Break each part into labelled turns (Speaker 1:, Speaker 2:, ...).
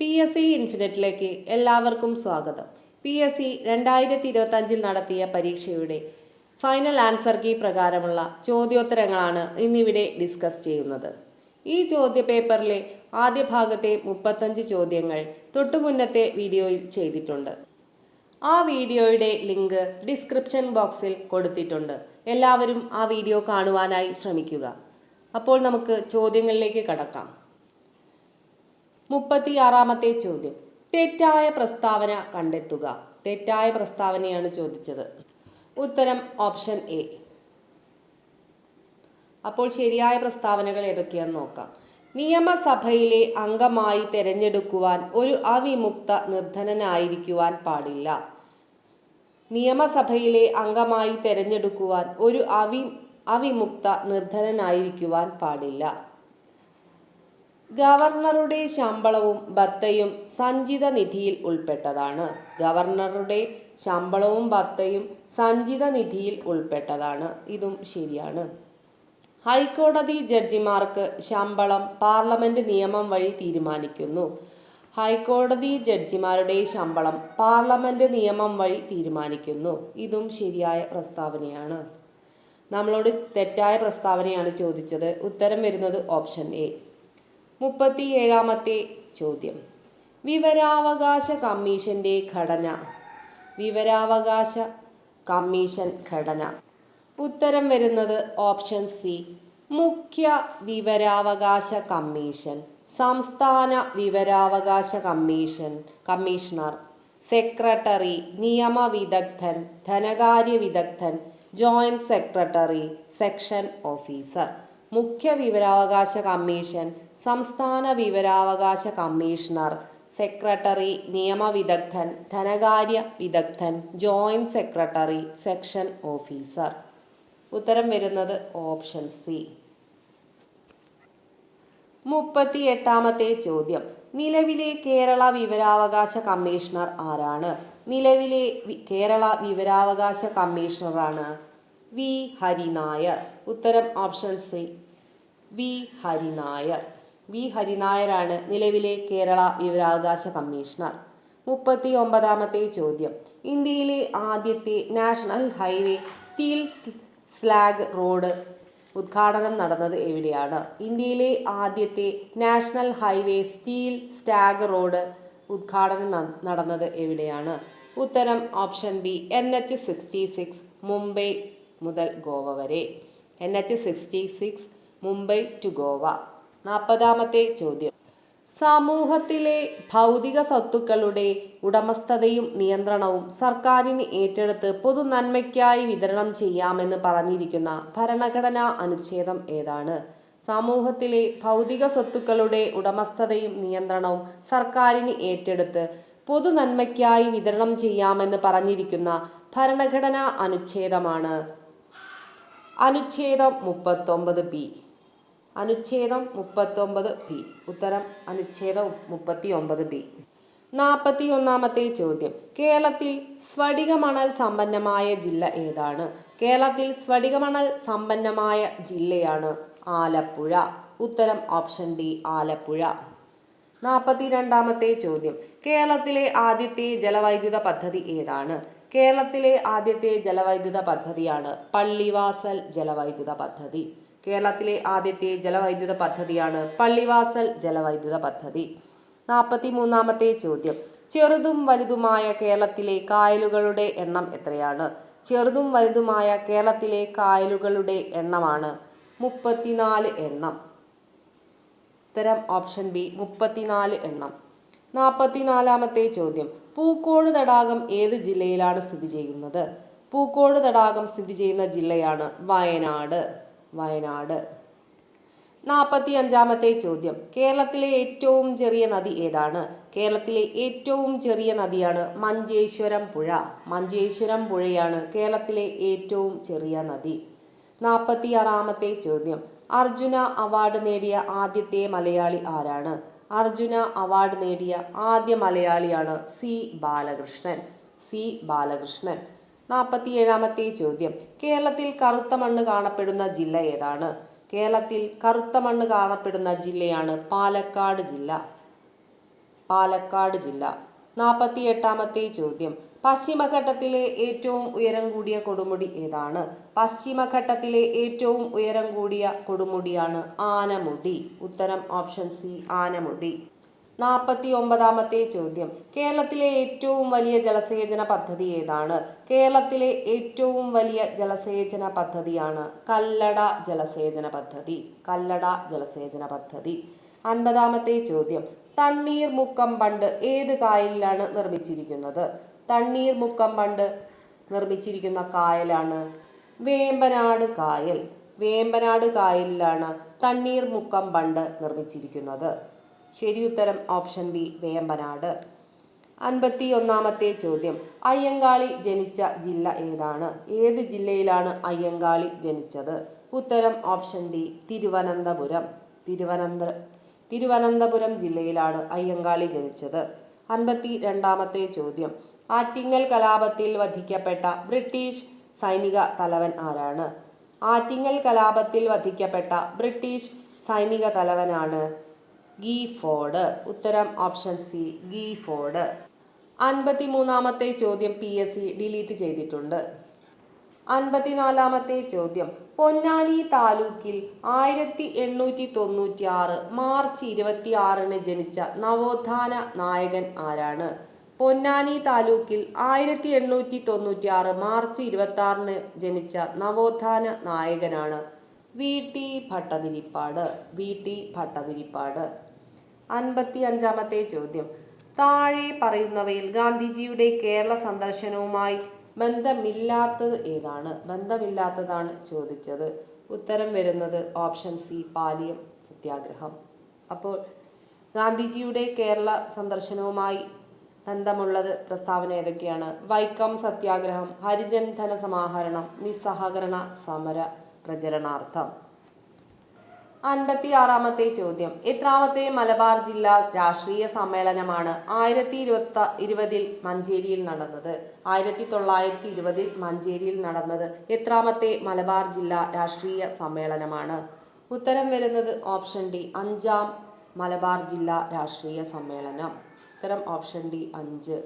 Speaker 1: P S C ഇൻഫിനിറ്റിലേക്ക് എല്ലാവർക്കും സ്വാഗതം. P S C രണ്ടായിരത്തി ഇരുപത്തഞ്ചിൽ നടത്തിയ പരീക്ഷയുടെ ഫൈനൽ ആൻസർ കീ പ്രകാരമുള്ള ചോദ്യോത്തരങ്ങളാണ് ഇന്നിവിടെ ഡിസ്കസ് ചെയ്യുന്നത്. ഈ ചോദ്യ പേപ്പറിലെ ആദ്യ ഭാഗത്തെ മുപ്പത്തഞ്ച് ചോദ്യങ്ങൾ തൊട്ടുമുന്നത്തെ വീഡിയോയിൽ ചെയ്തിട്ടുണ്ട്. ആ വീഡിയോയുടെ ലിങ്ക് ഡിസ്ക്രിപ്ഷൻ ബോക്സിൽ കൊടുത്തിട്ടുണ്ട്. എല്ലാവരും ആ വീഡിയോ കാണുവാനായി ശ്രമിക്കുക. അപ്പോൾ നമുക്ക് ചോദ്യങ്ങളിലേക്ക് കടക്കാം. മുപ്പത്തിയാറാമത്തെ ചോദ്യം. തെറ്റായ പ്രസ്താവന കണ്ടെത്തുക. തെറ്റായ പ്രസ്താവനയാണ് ചോദിച്ചത്. ഉത്തരം ഓപ്ഷൻ എ. അപ്പോൾ ശരിയായ പ്രസ്താവനകൾ ഏതൊക്കെയാണെന്ന് നോക്കാം. നിയമസഭയിലെ അംഗമായി തിരഞ്ഞെടുക്കുവാൻ ഒരു അവിമുക്ത നിർധനനായിരിക്കുവാൻ പാടില്ല. നിയമസഭയിലെ അംഗമായി തിരഞ്ഞെടുക്കുവാൻ ഒരു അവി അവിമുക്ത നിർധനനായിരിക്കുവാൻ പാടില്ല. ഗവർണറുടെ ശമ്പളവും ഭത്തയും സഞ്ചിത നിധിയിൽ ഉൾപ്പെട്ടതാണ്. ഗവർണറുടെ ശമ്പളവും ഭത്തയും സഞ്ചിത നിധിയിൽ ഉൾപ്പെട്ടതാണ്. ഇതും ശരിയാണ്. ഹൈക്കോടതി ജഡ്ജിമാർക്ക് ശമ്പളം പാർലമെന്റ് നിയമം വഴി തീരുമാനിക്കുന്നു. ഹൈക്കോടതി ജഡ്ജിമാരുടെ ശമ്പളം പാർലമെന്റ് നിയമം വഴി തീരുമാനിക്കുന്നു. ഇതും ശരിയായ പ്രസ്താവനയാണ്. നമ്മളോട് തെറ്റായ പ്രസ്താവനയാണ് ചോദിച്ചത്. ഉത്തരം വരുന്നത് ഓപ്ഷൻ എ. മുപ്പത്തി ഏഴാമത്തെ ചോദ്യം. വിവരാവകാശ കമ്മീഷന്റെ ഘടന. വിവരാവകാശ കമ്മീഷൻ ഘടന. ഉത്തരം വരുന്നത് ഓപ്ഷൻ സി. മുഖ്യ വിവരാവകാശ കമ്മീഷൻ. സംസ്ഥാന വിവരാവകാശ കമ്മീഷൻ കമ്മീഷണർ. സെക്രട്ടറി നിയമ വിദഗ്ധൻ ധനകാര്യ വിദഗ്ധൻ ജോയിന്റ് സെക്രട്ടറി സെക്ഷൻ ഓഫീസർ. മുഖ്യ വിവരാവകാശ കമ്മീഷൻ സംസ്ഥാന വിവരാവകാശ കമ്മീഷണർ സെക്രട്ടറി നിയമവിദഗ്ധൻ ധനകാര്യ വിദഗ്ധൻ ജോയിന്റ് സെക്രട്ടറി സെക്ഷൻ ഓഫീസർ. ഉത്തരം വരുന്നത് ഓപ്ഷൻ സി. മുപ്പത്തി എട്ടാമത്തെ ചോദ്യം. നിലവിലെ കേരള വിവരാവകാശ കമ്മീഷണർ ആരാണ്? നിലവിലെ കേരള വിവരാവകാശ കമ്മീഷണറാണ് വി ഹരിനായർ. ഉത്തരം option C. V Hari Nair. V ഹരിനായരാണ് നിലവിലെ കേരള വിവരാവകാശ കമ്മീഷണർ. മുപ്പത്തി ഒമ്പതാമത്തെ ചോദ്യം. ഇന്ത്യയിലെ ആദ്യത്തെ national highway steel slag road ഉദ്ഘാടനം നടന്നത് എവിടെയാണ്? ഇന്ത്യയിലെ ആദ്യത്തെ national highway steel slag road ഉദ്ഘാടനം നടന്നത് എവിടെയാണ്? ഉത്തരം option B N H sixty six Mumbai മുതൽ ഗോവ വരെ. N H sixty six Mumbai to Goa. നാൽപ്പതാമത്തെ ചോദ്യം. സമൂഹത്തിലെ ഭൗതിക സ്വത്തുക്കളുടെ ഉടമസ്ഥതയും നിയന്ത്രണവും സർക്കാരിന് ഏറ്റെടുത്ത് പൊതു നന്മയ്ക്കായി വിതരണം ചെയ്യാമെന്ന് പറഞ്ഞിരിക്കുന്ന ഭരണഘടനാ അനുച്ഛേദം ഏതാണ്? സമൂഹത്തിലെ ഭൗതിക സ്വത്തുക്കളുടെ ഉടമസ്ഥതയും നിയന്ത്രണവും സർക്കാരിന് ഏറ്റെടുത്ത് പൊതു നന്മയ്ക്കായി വിതരണം ചെയ്യാമെന്ന് പറഞ്ഞിരിക്കുന്ന ഭരണഘടനാ അനുച്ഛേദമാണ് അനുച്ഛേദം മുപ്പത്തൊമ്പത് ബി അനുച്ഛേദം മുപ്പത്തൊമ്പത് ബി ഉത്തരം അനുച്ഛേദം മുപ്പത്തി ഒമ്പത് ബി നാൽപ്പത്തി ഒന്നാമത്തെ ചോദ്യം. കേരളത്തിൽ സ്ഫടികമണൽ സമ്പന്നമായ ജില്ല ഏതാണ്? കേരളത്തിൽ സ്ഫടികമണൽ സമ്പന്നമായ ജില്ലയാണ് ആലപ്പുഴ. ഉത്തരം ഓപ്ഷൻ ഡി ആലപ്പുഴ. നാൽപ്പത്തി രണ്ടാമത്തെ ചോദ്യം. കേരളത്തിലെ ആദ്യത്തെ ജലവൈദ്യുത പദ്ധതി ഏതാണ്? കേരളത്തിലെ ആദ്യത്തെ ജലവൈദ്യുത പദ്ധതിയാണ് പള്ളിവാസൽ ജലവൈദ്യുത പദ്ധതി. കേരളത്തിലെ ആദ്യത്തെ ജലവൈദ്യുത പദ്ധതിയാണ് പള്ളിവാസൽ ജലവൈദ്യുത പദ്ധതി. നാൽപ്പത്തി മൂന്നാമത്തെ ചോദ്യം. ചെറുതും വലുതുമായ കേരളത്തിലെ കായലുകളുടെ എണ്ണം എത്രയാണ്? ചെറുതും വലുതുമായ കേരളത്തിലെ കായലുകളുടെ എണ്ണമാണ് മുപ്പത്തിനാല് എണ്ണം. ഉത്തരം ഓപ്ഷൻ ബി മുപ്പത്തിനാല് എണ്ണം. നാൽപ്പത്തിനാലാമത്തെ ചോദ്യം. പൂക്കോട് തടാകം ഏത് ജില്ലയിലാണ് സ്ഥിതി ചെയ്യുന്നത്? പൂക്കോട് തടാകം സ്ഥിതി ചെയ്യുന്ന ജില്ലയാണ് വയനാട്. വയനാട്. നാൽപ്പത്തി അഞ്ചാമത്തെ ചോദ്യം. കേരളത്തിലെ ഏറ്റവും ചെറിയ നദി ഏതാണ്? കേരളത്തിലെ ഏറ്റവും ചെറിയ നദിയാണ് മഞ്ചേശ്വരം പുഴ. മഞ്ചേശ്വരം പുഴയാണ് കേരളത്തിലെ ഏറ്റവും ചെറിയ നദി. നാൽപ്പത്തി ആറാമത്തെ ചോദ്യം. അർജുന അവാർഡ് നേടിയ ആദ്യത്തെ മലയാളി ആരാണ്? അർജുന അവാർഡ് നേടിയ ആദ്യ മലയാളിയാണ് സി ബാലകൃഷ്ണൻ. സി ബാലകൃഷ്ണൻ. നാൽപ്പത്തി ഏഴാമത്തെ ചോദ്യം. കേരളത്തിൽ കറുത്ത മണ്ണ് കാണപ്പെടുന്ന ജില്ല ഏതാണ്? കേരളത്തിൽ കറുത്ത മണ്ണ് കാണപ്പെടുന്ന ജില്ലയാണ് പാലക്കാട് ജില്ല. പാലക്കാട് ജില്ല. നാൽപ്പത്തി എട്ടാമത്തെ ചോദ്യം. പശ്ചിമഘട്ടത്തിലെ ഏറ്റവും ഉയരം കൂടിയ കൊടുമുടി ഏതാണ്? പശ്ചിമഘട്ടത്തിലെ ഏറ്റവും ഉയരം കൂടിയ കൊടുമുടിയാണ് ആനമുടി. ഉത്തരം ഓപ്ഷൻ സി ആനമുടി. നാൽപ്പത്തി ഒമ്പതാമത്തെ ചോദ്യം. കേരളത്തിലെ ഏറ്റവും വലിയ ജലസേചന പദ്ധതി ഏതാണ്? കേരളത്തിലെ ഏറ്റവും വലിയ ജലസേചന പദ്ധതിയാണ് കല്ലട ജലസേചന പദ്ധതി. കല്ലട ജലസേചന പദ്ധതി. അൻപതാമത്തെ ചോദ്യം. തണ്ണീർ മുക്കം ബണ്ട് ഏത് കായലിലാണ് നിർമ്മിച്ചിരിക്കുന്നത്? തണ്ണീർമുക്കം പണ്ട് നിർമ്മിച്ചിരിക്കുന്ന കായലാണ് വേമ്പനാട് കായൽ. വേമ്പനാട് കായലിലാണ് തണ്ണീർ മുക്കം പണ്ട് നിർമ്മിച്ചിരിക്കുന്നത്. ശരിയുത്തരം ഓപ്ഷൻ ബി വേമ്പനാട്. അൻപത്തി ഒന്നാമത്തെ ചോദ്യം. അയ്യങ്കാളി ജനിച്ച ജില്ല ഏതാണ്? ഏത് ജില്ലയിലാണ് അയ്യങ്കാളി ജനിച്ചത്? ഉത്തരം ഓപ്ഷൻ ഡി തിരുവനന്തപുരം. തിരുവനന്ത തിരുവനന്തപുരം ജില്ലയിലാണ് അയ്യങ്കാളി ജനിച്ചത്. അൻപത്തി രണ്ടാമത്തെ ചോദ്യം. ആറ്റിങ്ങൽ കലാപത്തിൽ വധിക്കപ്പെട്ട ബ്രിട്ടീഷ് സൈനിക തലവൻ ആരാണ്? ആറ്റിങ്ങൽ കലാപത്തിൽ വധിക്കപ്പെട്ട ബ്രിട്ടീഷ് സൈനിക തലവനാണ് ഗീഫോർഡ് ഉത്തരം ഓപ്ഷൻ സി ഗീഫോർഡ് അൻപത്തി മൂന്നാമത്തെ ചോദ്യം പി എസ് സി ഡിലീറ്റ് ചെയ്തിട്ടുണ്ട്. അൻപത്തിനാലാമത്തെ ചോദ്യം. പൊന്നാനി താലൂക്കിൽ ആയിരത്തി എണ്ണൂറ്റി തൊണ്ണൂറ്റി ആറ് മാർച്ച് ഇരുപത്തി ആറിന് ജനിച്ച നവോത്ഥാന നായകൻ ആരാണ്? പൊന്നാനി താലൂക്കിൽ ആയിരത്തി എണ്ണൂറ്റി തൊണ്ണൂറ്റി ആറ് മാർച്ച് ഇരുപത്തി ആറിന് ജനിച്ച നവോത്ഥാന നായകനാണ് V T Bhattathiripad. V T Bhattathiripad. അൻപത്തി അഞ്ചാമത്തെ ചോദ്യം. താഴെ പറയുന്നവയിൽ ഗാന്ധിജിയുടെ കേരള സന്ദർശനവുമായി ബന്ധമില്ലാത്തത് ഏതാണ്? ബന്ധമില്ലാത്തതാണ് ചോദിച്ചത്. ഉത്തരം വരുന്നത് ഓപ്ഷൻ സി പാലിയം സത്യാഗ്രഹം. അപ്പോൾ ഗാന്ധിജിയുടെ കേരള സന്ദർശനവുമായി ബന്ധമുള്ളത് പ്രസ്താവന ഏതൊക്കെയാണ്? വൈക്കം സത്യാഗ്രഹം ഹരിജൻ ധനസമാഹരണം നിസ്സഹകരണ സമര പ്രചരണാർത്ഥം. അൻപത്തി ആറാമത്തെ ചോദ്യം. എത്രാമത്തെ മലബാർ ജില്ലാ രാഷ്ട്രീയ സമ്മേളനമാണ് ആയിരത്തി ഇരുപത്തി ഇരുപതിൽ മഞ്ചേരിയിൽ നടന്നത്? ആയിരത്തി തൊള്ളായിരത്തി ഇരുപതിൽ മഞ്ചേരിയിൽ നടന്നത് എത്രാമത്തെ മലബാർ ജില്ലാ രാഷ്ട്രീയ സമ്മേളനമാണ്? ഉത്തരം വരുന്നത് ഓപ്ഷൻ ഡി അഞ്ചാം മലബാർ ജില്ലാ രാഷ്ട്രീയ സമ്മേളനം. ഉത്തരം ഓപ്ഷൻ ഡി അഞ്ച്.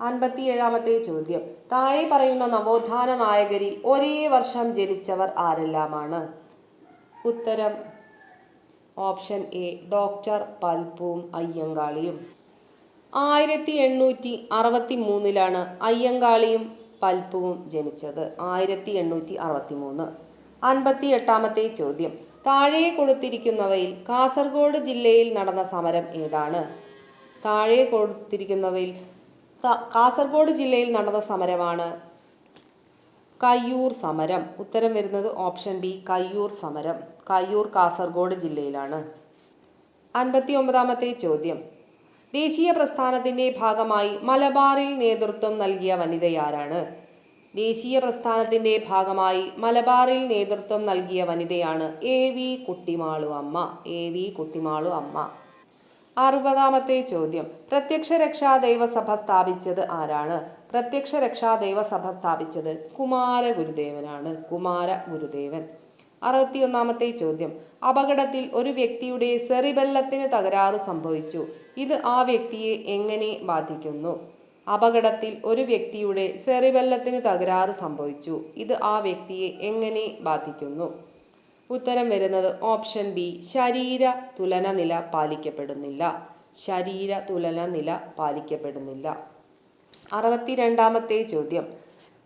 Speaker 1: അൻപത്തിയേഴാമത്തെ ചോദ്യം. താഴെ പറയുന്ന നവോത്ഥാന നായകരിൽ ഒരേ വർഷം ജനിച്ചവർ ആരെല്ലാമാണ്? ഉത്തരം ഓപ്ഷൻ എ ഡോക്ടർ പൽപ്പും അയ്യങ്കാളിയും. ആയിരത്തി എണ്ണൂറ്റി അറുപത്തി മൂന്നിലാണ് അയ്യങ്കാളിയും പൽപ്പുവും ജനിച്ചത്. ആയിരത്തി എണ്ണൂറ്റി അറുപത്തി മൂന്ന് അൻപത്തി എട്ടാമത്തെ ചോദ്യം. താഴെ കൊടുത്തിരിക്കുന്നവയിൽ കാസർഗോഡ് ജില്ലയിൽ നടന്ന സമരം ഏതാണ്? താഴെ കൊടുത്തിരിക്കുന്നവയിൽ കാസർഗോഡ് ജില്ലയിൽ നടന്ന സമരമാണ് കയ്യൂർ സമരം. ഉത്തരം വരുന്നത് ഓപ്ഷൻ ബി കയ്യൂർ സമരം. കയ്യൂർ കാസർഗോഡ് ജില്ലയിലാണ്. അൻപത്തി ഒമ്പതാമത്തെ ചോദ്യം. ദേശീയ പ്രസ്ഥാനത്തിന്റെ ഭാഗമായി മലബാറിൽ നേതൃത്വം നൽകിയ വനിതയാരാണ്? ദേശീയ പ്രസ്ഥാനത്തിന്റെ ഭാഗമായി മലബാറിൽ നേതൃത്വം നൽകിയ വനിതയാണ് എ വി കുട്ടിമാളു അമ്മ. എ വി കുട്ടിമാളു അമ്മ. അറുപതാമത്തെ ചോദ്യം. പ്രത്യക്ഷ രക്ഷാ ദൈവസഭ സ്ഥാപിച്ചത് ആരാണ്? പ്രത്യക്ഷ രക്ഷാ ദൈവസഭ സ്ഥാപിച്ചത് കുമാര ഗുരുദേവനാണ്. കുമാര ഗുരുദേവൻ. അറുപത്തിയൊന്നാമത്തെ ചോദ്യം. അപകടത്തിൽ ഒരു വ്യക്തിയുടെ സെറിബെല്ലത്തിന് തകരാറ് സംഭവിച്ചു. ഇത് ആ വ്യക്തിയെ എങ്ങനെ ബാധിക്കുന്നു? അപകടത്തിൽ ഒരു വ്യക്തിയുടെ സെറിബെല്ലത്തിന് തകരാറ് സംഭവിച്ചു. ഇത് ആ വ്യക്തിയെ എങ്ങനെ ബാധിക്കുന്നു? ഉത്തരം വരുന്നത് ഓപ്ഷൻ ബി ശരീര തുലന നില പാലിക്കപ്പെടുന്നില്ല. ശരീര തുലന നില പാലിക്കപ്പെടുന്നില്ല. അറുപത്തിരണ്ടാമത്തെ ചോദ്യം.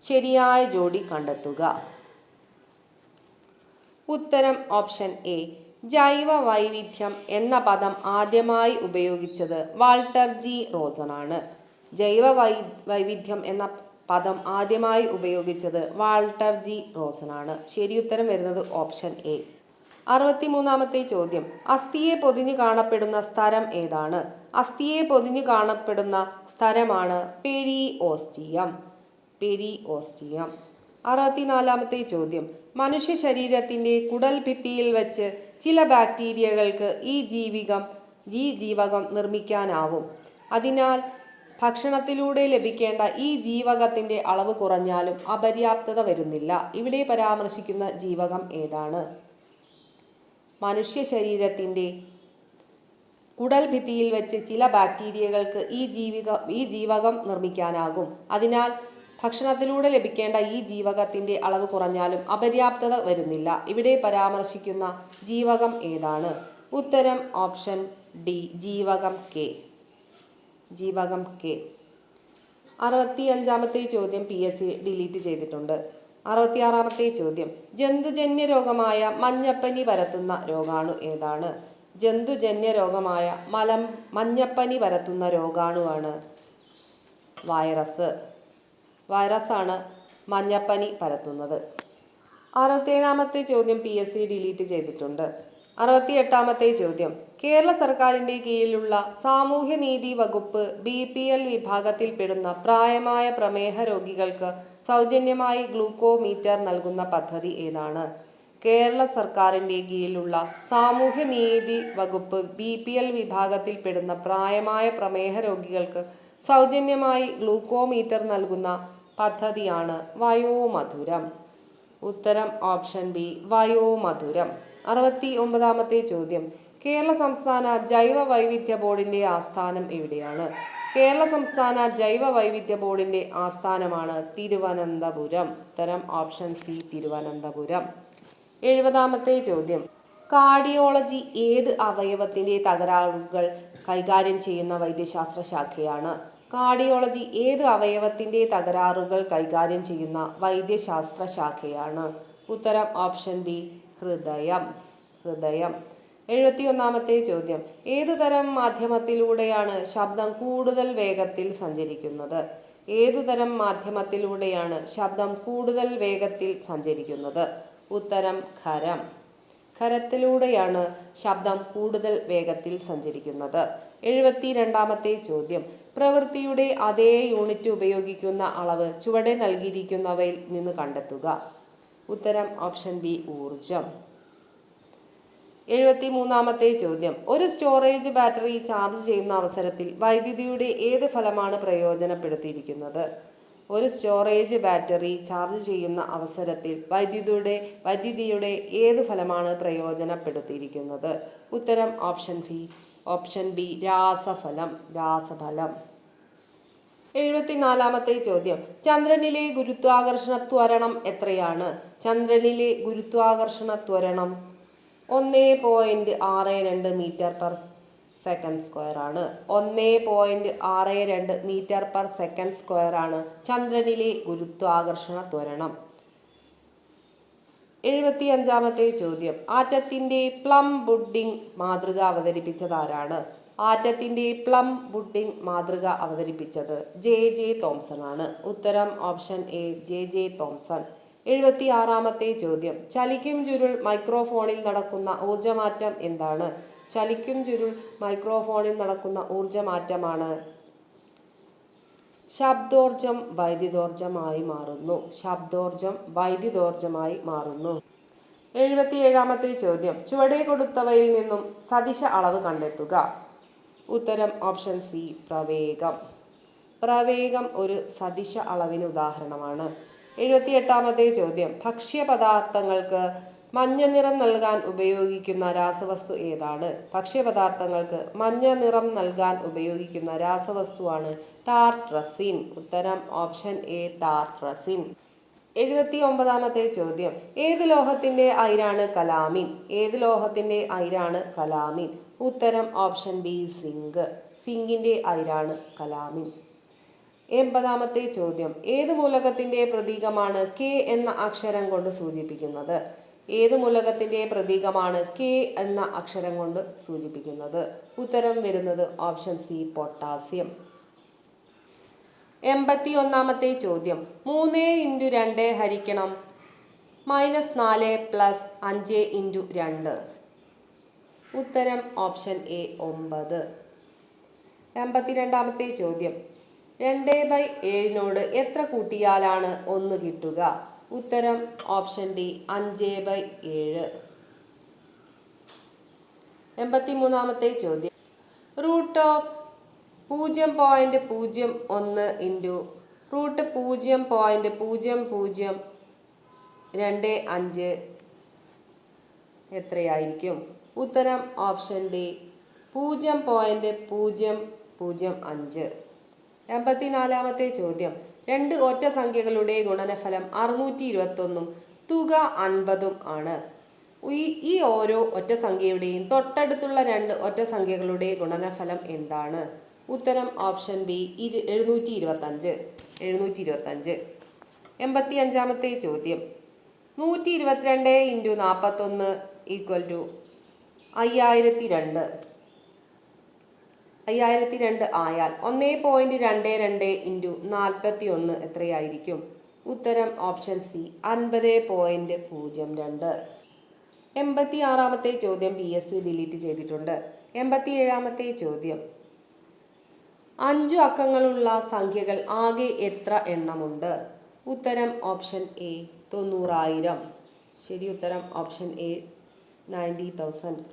Speaker 1: ശരിയായ ജോഡി കണ്ടെത്തുക. ഉത്തരം ഓപ്ഷൻ എ ജൈവ വൈവിധ്യം എന്ന പദം ആദ്യമായി ഉപയോഗിച്ചത് വാൾട്ടർ ജി റോസനാണ് ജൈവ വൈ വൈവിധ്യം എന്ന പദം ആദ്യമായി ഉപയോഗിച്ചത് വാൾട്ടർ ജി റോസനാണ്. ശരിയുത്തരം വരുന്നത് ഓപ്ഷൻ എ. അറുപത്തിമൂന്നാമത്തെ ചോദ്യം. അസ്ഥിയെ പൊതിഞ്ഞു കാണപ്പെടുന്ന സ്ഥലം ഏതാണ്? അസ്ഥിയെ പൊതിഞ്ഞു കാണപ്പെടുന്ന സ്ഥലമാണ് പെരി ഓസ്റ്റിയം പെരി ഓസ്റ്റിയം അറുപത്തിനാലാമത്തെ ചോദ്യം. മനുഷ്യ ശരീരത്തിന്റെ കുടൽ ഭിത്തിയിൽ വെച്ച് ചില ബാക്ടീരിയകൾക്ക് ഈ ജീവികം ഈ ജീവകം നിർമ്മിക്കാനാവും. അതിനാൽ ഭക്ഷണത്തിലൂടെ ലഭിക്കേണ്ട ഈ ജീവകത്തിന്റെ അളവ് കുറഞ്ഞാലും അപര്യാപ്തത വരുന്നില്ല. ഇവിടെ പരാമർശിക്കുന്ന ജീവകം ഏതാണ്? മനുഷ്യ ശരീരത്തിന്റെ കുടൽ ഭിത്തിയിൽ വെച്ച് ചില ബാക്ടീരിയകൾക്ക് ഈ ജീവിക ഈ ജീവകം നിർമ്മിക്കാനാകും. അതിനാൽ ഭക്ഷണത്തിലൂടെ ലഭിക്കേണ്ട ഈ ജീവകത്തിന്റെ അളവ് കുറഞ്ഞാലും അപര്യാപ്തത വരുന്നില്ല. ഇവിടെ പരാമർശിക്കുന്ന ജീവകം ഏതാണ്? ഉത്തരം ഓപ്ഷൻ ഡി ജീവകം കെ. ജീവകം കെ. അറുപത്തി അഞ്ചാമത്തെ ചോദ്യം പി എസ് സി ഡിലീറ്റ് ചെയ്തിട്ടുണ്ട്. അറുപത്തിയാറാമത്തെ ചോദ്യം ജന്തുജന്യ രോഗമായ മഞ്ഞപ്പനി പരത്തുന്ന രോഗാണു ഏതാണ്? ജന്തുജന്യ രോഗമായ മലം മഞ്ഞപ്പനി പരത്തുന്ന രോഗാണുവാണ് വൈറസ്. വൈറസാണ് മഞ്ഞപ്പനി പരത്തുന്നത്. അറുപത്തിയേഴാമത്തെ ചോദ്യം പി എസ് സി ഡിലീറ്റ് ചെയ്തിട്ടുണ്ട്. അറുപത്തി എട്ടാമത്തെ ചോദ്യം കേരള സർക്കാരിന്റെ കീഴിലുള്ള സാമൂഹ്യനീതി വകുപ്പ് ബി പി എൽ വിഭാഗത്തിൽപ്പെടുന്ന പ്രായമായ പ്രമേഹ രോഗികൾക്ക് സൗജന്യമായി ഗ്ലൂക്കോമീറ്റർ നൽകുന്ന പദ്ധതി ഏതാണ്? കേരള സർക്കാരിന്റെ കീഴിലുള്ള സാമൂഹ്യനീതി വകുപ്പ് ബി പി എൽ വിഭാഗത്തിൽപ്പെടുന്ന പ്രായമായ പ്രമേഹ രോഗികൾക്ക് സൗജന്യമായി ഗ്ലൂക്കോമീറ്റർ നൽകുന്ന പദ്ധതിയാണ് വയോമധുരം. ഉത്തരം ഓപ്ഷൻ ബി വയോമധുരം. അറുപത്തി ഒമ്പതാമത്തെ ചോദ്യം. കേരള സംസ്ഥാന ജൈവ വൈവിധ്യ ബോർഡിന്റെ ആസ്ഥാനം എവിടെയാണ് കേരള സംസ്ഥാന ജൈവ വൈവിധ്യ ബോർഡിന്റെ ആസ്ഥാനമാണ് തിരുവനന്തപുരം. ഉത്തരം ഓപ്ഷൻ സി തിരുവനന്തപുരം. എഴുപതാമത്തെ ചോദ്യം. കാർഡിയോളജി ഏത് അവയവത്തിന്റെ തകരാറുകൾ കൈകാര്യം ചെയ്യുന്ന വൈദ്യശാസ്ത്ര ശാഖയാണ്? കാർഡിയോളജി ഏത് അവയവത്തിന്റെ തകരാറുകൾ കൈകാര്യം ചെയ്യുന്ന വൈദ്യശാസ്ത്ര ശാഖയാണ്? ഉത്തരം ഓപ്ഷൻ ബി ഹൃദയം. ഹൃദയം. എഴുപത്തി ഒന്നാമത്തെ ചോദ്യം. ഏത് തരം മാധ്യമത്തിലൂടെയാണ് ശബ്ദം കൂടുതൽ വേഗത്തിൽ സഞ്ചരിക്കുന്നത്? ഏതു തരം മാധ്യമത്തിലൂടെയാണ് ശബ്ദം കൂടുതൽ വേഗത്തിൽ സഞ്ചരിക്കുന്നത്? ഉത്തരം ഖരം. ഖരത്തിലൂടെയാണ് ശബ്ദം കൂടുതൽ വേഗത്തിൽ സഞ്ചരിക്കുന്നത്. എഴുപത്തി രണ്ടാമത്തെ ചോദ്യം. പ്രവൃത്തിയുടെ അതേ യൂണിറ്റ് ഉപയോഗിക്കുന്ന അളവ് ചുവടെ നൽകിയിരിക്കുന്നവയിൽ നിന്ന് കണ്ടെത്തുക. ഉത്തരം ഓപ്ഷൻ ബി ഊർജം എഴുപത്തി മൂന്നാമത്തെ ചോദ്യം. ഒരു സ്റ്റോറേജ് ബാറ്ററി ചാർജ് ചെയ്യുന്ന അവസരത്തിൽ വൈദ്യുതിയുടെ ഏത് ഫലമാണ് പ്രയോജനപ്പെടുത്തിയിരിക്കുന്നത്? ഒരു സ്റ്റോറേജ് ബാറ്ററി ചാർജ് ചെയ്യുന്ന അവസരത്തിൽ വൈദ്യുതിയുടെ വൈദ്യുതിയുടെ ഏത് ഫലമാണ് പ്രയോജനപ്പെടുത്തിയിരിക്കുന്നത്? ഉത്തരം ഓപ്ഷൻ ബി ഓപ്ഷൻ ബി രാസഫലം രാസഫലം. എഴുപത്തിനാലാമത്തെ ചോദ്യം. ചന്ദ്രനിലെ ഗുരുത്വാകർഷണ ത്വരണം എത്രയാണ്? ചന്ദ്രനിലെ ഗുരുത്വാകർഷണ ത്വരണം ഒന്ന് പോയിന്റ് ആറ് രണ്ട് മീറ്റർ പെർ സെക്കൻഡ് സ്ക്വയർ ആണ്. ഒന്ന് പോയിന്റ് ആറ് രണ്ട് മീറ്റർ പെർ സെക്കൻഡ് സ്ക്വയർ ആണ് ചന്ദ്രനിലെ ഗുരുത്വാകർഷണ ത്വരണം. എഴുപത്തി അഞ്ചാമത്തെ ചോദ്യം. ആറ്റത്തിന്റെ പ്ലം ബുഡിംഗ് മാതൃക അവതരിപ്പിച്ചതാരാണ് ആറ്റത്തിന്റെ പ്ലം ബുഡിംഗ് മാതൃക അവതരിപ്പിച്ചത് ജെ ജെ തോംസൺ ആണ്. ഉത്തരം option A J J Thomson എഴുപത്തി ആറാമത്തെ ചോദ്യം. ചലിക്കും ചുരുൾ മൈക്രോഫോണിൽ നടക്കുന്ന ഊർജമാറ്റം എന്താണ്? ചലിക്കും ചുരുൾ മൈക്രോഫോണിൽ നടക്കുന്ന ഊർജമാറ്റമാണ് ശബ്ദോർജം വൈദ്യുതോർജമായി മാറുന്നു. ശബ്ദോർജം വൈദ്യുതോർജമായി മാറുന്നു. എഴുപത്തിയേഴാമത്തെ ചോദ്യം. ചുവടെ കൊടുത്തവയിൽ നിന്നും സദിശ അളവ് കണ്ടെത്തുക. ഉത്തരം ഓപ്ഷൻ സി പ്രവേഗം. പ്രവേഗം ഒരു സദിശ അളവിന് ഉദാഹരണമാണ്. എഴുപത്തിയെട്ടാമത്തെ ചോദ്യം. ഭക്ഷ്യപദാർത്ഥങ്ങൾക്ക് മഞ്ഞ നിറം നൽകാൻ ഉപയോഗിക്കുന്ന രാസവസ്തു ഏതാണ്? ഭക്ഷ്യപദാർത്ഥങ്ങൾക്ക് മഞ്ഞ നിറം നൽകാൻ ഉപയോഗിക്കുന്ന രാസവസ്തുവാണ് ടാർട്രസിൻ. ഉത്തരം ഓപ്ഷൻ എ ടാർട്രസിൻ. എഴുപത്തി ഒമ്പതാമത്തെ ചോദ്യം. ഏത് ലോഹത്തിന്റെ അയിരാണ് കലാമിൻ? ഏത് ലോഹത്തിന്റെ അയിരാണ് കലാമിൻ? ഉത്തരം ഓപ്ഷൻ ബി സിങ്ക്. സിങ്കിന്റെ അയിരാണ് കലാമിൻ. എൺപതാമത്തെ ചോദ്യം. ഏത് മൂലകത്തിന്റെ പ്രതീകമാണ് കെ എന്ന അക്ഷരം കൊണ്ട് സൂചിപ്പിക്കുന്നത്? ഏത് മൂലകത്തിന്റെ പ്രതീകമാണ് കെ എന്ന അക്ഷരം കൊണ്ട് സൂചിപ്പിക്കുന്നത്? ഉത്തരം വരുന്നത് ഓപ്ഷൻ സി പൊട്ടാസ്യം. എൺപത്തി ഒന്നാമത്തെ ചോദ്യം. മൂന്ന് ഇന്റു രണ്ട് ഹരിക്കണം. മൈനസ് നാല് പ്ലസ് അഞ്ച് ഇന്റു രണ്ട്. ഉത്തരം ഓപ്ഷൻ എ ഒമ്പത്. എൺപത്തിരണ്ടാമത്തെ ചോദ്യം. രണ്ട് ബൈ ഏഴിനോട് എത്ര കൂട്ടിയാലാണ് ഒന്ന് കിട്ടുക? ഉത്തരം ഓപ്ഷൻ ഡി അഞ്ച് ബൈ ഏഴ്. എൺപത്തി മൂന്നാമത്തെ ചോദ്യം. റൂട്ട് ഓഫ് പൂജ്യം പോയിന്റ് പൂജ്യം ഒന്ന് ഇന്റു റൂട്ട് പൂജ്യം പോയിന്റ് പൂജ്യം പൂജ്യം രണ്ട് അഞ്ച് എത്രയായിരിക്കും? ഉത്തരം ഓപ്ഷൻ ഡി പൂജ്യം പോയിന്റ് പൂജ്യം പൂജ്യം അഞ്ച്. എൺപത്തിനാലാമത്തെ ചോദ്യം. രണ്ട് ഒറ്റ സംഖ്യകളുടെ ഗുണനഫലം അറുന്നൂറ്റി ഇരുപത്തൊന്നും തുക അൻപതും ആണ്. ഈ ഈ ഓരോ ഒറ്റ സംഖ്യയുടെയും തൊട്ടടുത്തുള്ള രണ്ട് ഒറ്റ സംഖ്യകളുടെ ഗുണനഫലം എന്താണ്? ഉത്തരം ഓപ്ഷൻ ബി ഇരു എഴുന്നൂറ്റി ഇരുപത്തഞ്ച് എഴുന്നൂറ്റി ഇരുപത്തഞ്ച് എൺപത്തി അഞ്ചാമത്തെ ചോദ്യം. നൂറ്റി ഇരുപത്തിരണ്ട് ഇന്റു നാൽപ്പത്തൊന്ന് ഈക്വൽ ടു അയ്യായിരത്തി രണ്ട് അയ്യായിരത്തി രണ്ട് ആയാൽ ഒന്നേ പോയിന്റ് രണ്ട് രണ്ട് ഇന്റു നാൽപ്പത്തി ഒന്ന് എത്രയായിരിക്കും? ഉത്തരം ഓപ്ഷൻ സി അൻപത് പോയിന്റ് പൂജ്യം രണ്ട്. എൺപത്തി ആറാമത്തെ ചോദ്യം പി എസ് സി ഡിലീറ്റ് ചെയ്തിട്ടുണ്ട്. എൺപത്തി ഏഴാമത്തെ ചോദ്യം. അഞ്ചു അക്കങ്ങളുള്ള സംഖ്യകൾ ആകെ എത്ര എണ്ണമുണ്ട്? ഉത്തരം ഓപ്ഷൻ എ തൊണ്ണൂറായിരം. ശരി ഉത്തരം ഓപ്ഷൻ എ നയന്റി തൗസൻഡ്.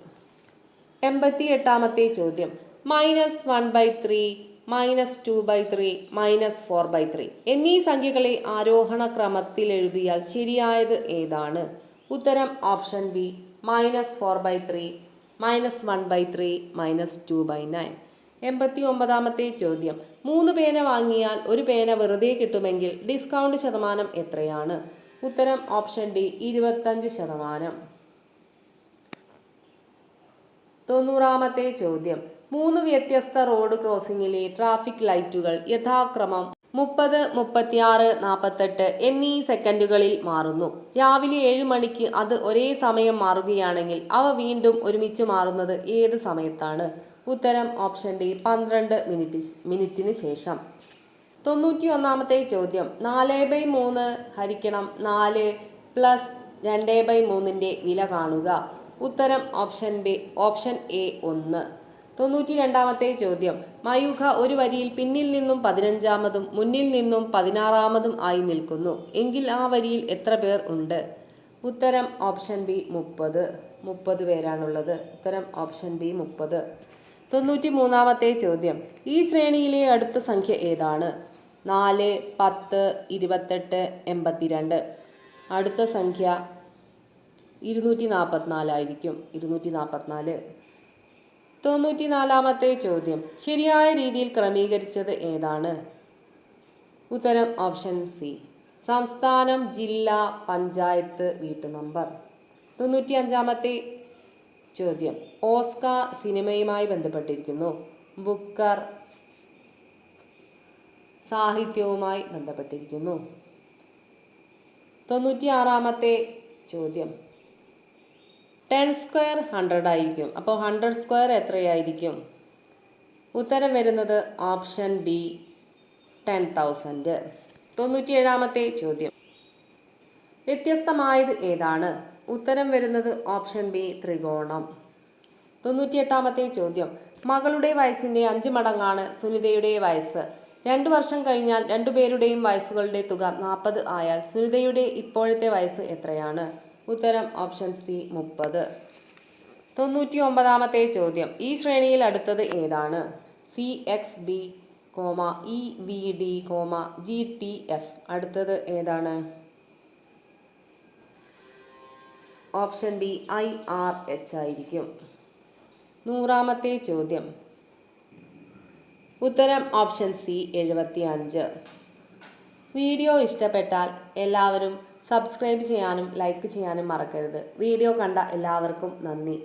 Speaker 1: എൺപത്തി എട്ടാമത്തെ ചോദ്യം. Minus one by three minus two by three minus four by three. എന്നീ സംഖ്യകളെ ആരോഹണ ക്രമത്തിൽ എഴുതിയാൽ ശരിയായത് ഏതാണ്? ഉത്തരം option B minus four by three minus one by three minus two by nine. എൺപത്തി ഒമ്പതാമത്തെ ചോദ്യം. മൂന്ന് പേന വാങ്ങിയാൽ ഒരു പേന വെറുതെ കിട്ടുമെങ്കിൽ ഡിസ്കൗണ്ട് ശതമാനം എത്രയാണ്? ഉത്തരം ഓപ്ഷൻ ഡി ഇരുപത്തഞ്ച് ശതമാനം. തൊണ്ണൂറാമത്തെ ചോദ്യം. മൂന്ന് വ്യത്യസ്ത റോഡ് ക്രോസിംഗിലെ ട്രാഫിക് ലൈറ്റുകൾ യഥാക്രമം മുപ്പത് മുപ്പത്തിയാറ് നാൽപ്പത്തെട്ട് എന്നീ സെക്കൻഡുകളിൽ മാറുന്നു. രാവിലെ ഏഴ് മണിക്ക് അത് ഒരേ സമയം മാറുകയാണെങ്കിൽ അവ വീണ്ടും ഒരുമിച്ച് മാറുന്നത് ഏത് സമയത്താണ്? ഉത്തരം ഓപ്ഷൻ ഡി പന്ത്രണ്ട് മിനിറ്റ് മിനിറ്റിന് ശേഷം. തൊണ്ണൂറ്റി ഒന്നാമത്തെ ചോദ്യം നാല് ബൈ മൂന്ന് ഹരിക്കണം നാല് പ്ലസ് രണ്ട് ബൈ മൂന്നിന്റെ വില കാണുക. ഉത്തരം ഓപ്ഷൻ ബി ഓപ്ഷൻ എ ഒന്ന്. തൊണ്ണൂറ്റി രണ്ടാമത്തെ ചോദ്യം. മയൂഖ ഒരു വരിയിൽ പിന്നിൽ നിന്നും പതിനഞ്ചാമതും മുന്നിൽ നിന്നും പതിനാറാമതും ആയി നിൽക്കുന്നു. എങ്കിൽ ആ വരിയിൽ എത്ര പേർ ഉണ്ട്? ഉത്തരം ഓപ്ഷൻ ബി മുപ്പത്. മുപ്പത് പേരാണുള്ളത്. ഉത്തരം ഓപ്ഷൻ ബി മുപ്പത്. തൊണ്ണൂറ്റി മൂന്നാമത്തെ ചോദ്യം. ഈ ശ്രേണിയിലെ അടുത്ത സംഖ്യ ഏതാണ്? നാല് പത്ത് ഇരുപത്തെട്ട് എൺപത്തിരണ്ട്. അടുത്ത സംഖ്യ ഇരുന്നൂറ്റി നാൽപ്പത്തിനാലായിരിക്കും ഇരുന്നൂറ്റി നാൽപ്പത്തിനാല് തൊണ്ണൂറ്റി നാലാമത്തെ ചോദ്യം. ശരിയായ രീതിയിൽ ക്രമീകരിച്ചത് ഏതാണ്? ഉത്തരം ഓപ്ഷൻ സി. സംസ്ഥാനം ജില്ല പഞ്ചായത്ത് വീട്ടു നമ്പർ. തൊണ്ണൂറ്റി അഞ്ചാമത്തെ ചോദ്യം. ഓസ്ക സിനിമയുമായി ബന്ധപ്പെട്ടിരിക്കുന്നു. ബുക്കർ സാഹിത്യവുമായി ബന്ധപ്പെട്ടിരിക്കുന്നു. തൊണ്ണൂറ്റി ആറാമത്തെ ചോദ്യം. ടെൻ സ്ക്വയർ ഹൺഡ്രഡ് ആയിരിക്കും. അപ്പോൾ ഹൺഡ്രഡ് സ്ക്വയർ എത്രയായിരിക്കും? ഉത്തരം വരുന്നത് ഓപ്ഷൻ ബി ടെൻ തൗസൻഡ്. തൊണ്ണൂറ്റി ഏഴാമത്തെ ചോദ്യം. വ്യത്യസ്തമായത് ഏതാണ്? ഉത്തരം വരുന്നത് ഓപ്ഷൻ ബി ത്രികോണം. തൊണ്ണൂറ്റിയെട്ടാമത്തെ ചോദ്യം. മകളുടെ വയസ്സിന്റെ അഞ്ച് മടങ്ങാണ് സുനിതയുടെ വയസ്സ്. രണ്ടു വർഷം കഴിഞ്ഞാൽ രണ്ടുപേരുടെയും വയസ്സുകളുടെ തുക നാൽപ്പത് ആയാൽ സുനിതയുടെ ഇപ്പോഴത്തെ വയസ്സ് എത്രയാണ്? ഉത്തരം ഓപ്ഷൻ സി മുപ്പത്. തൊണ്ണൂറ്റി ഒമ്പതാമത്തെ ചോദ്യം. ഈ ശ്രേണിയിൽ അടുത്തത് ഏതാണ്? C X B comma E V D comma G T F. അടുത്തത് ഏതാണ്? Option B I R H ആയിരിക്കും. നൂറാമത്തെ ചോദ്യം. ഉത്തരം ഓപ്ഷൻ സി എഴുപത്തി അഞ്ച് വീഡിയോ ഇഷ്ടപ്പെട്ടാൽ എല്ലാവരും സബ്സ്ക്രൈബ് ചെയ്യാനും ലൈക്ക് ചെയ്യാനും മറക്കരുത്. വീഡിയോ കണ്ട എല്ലാവർക്കും നന്ദി.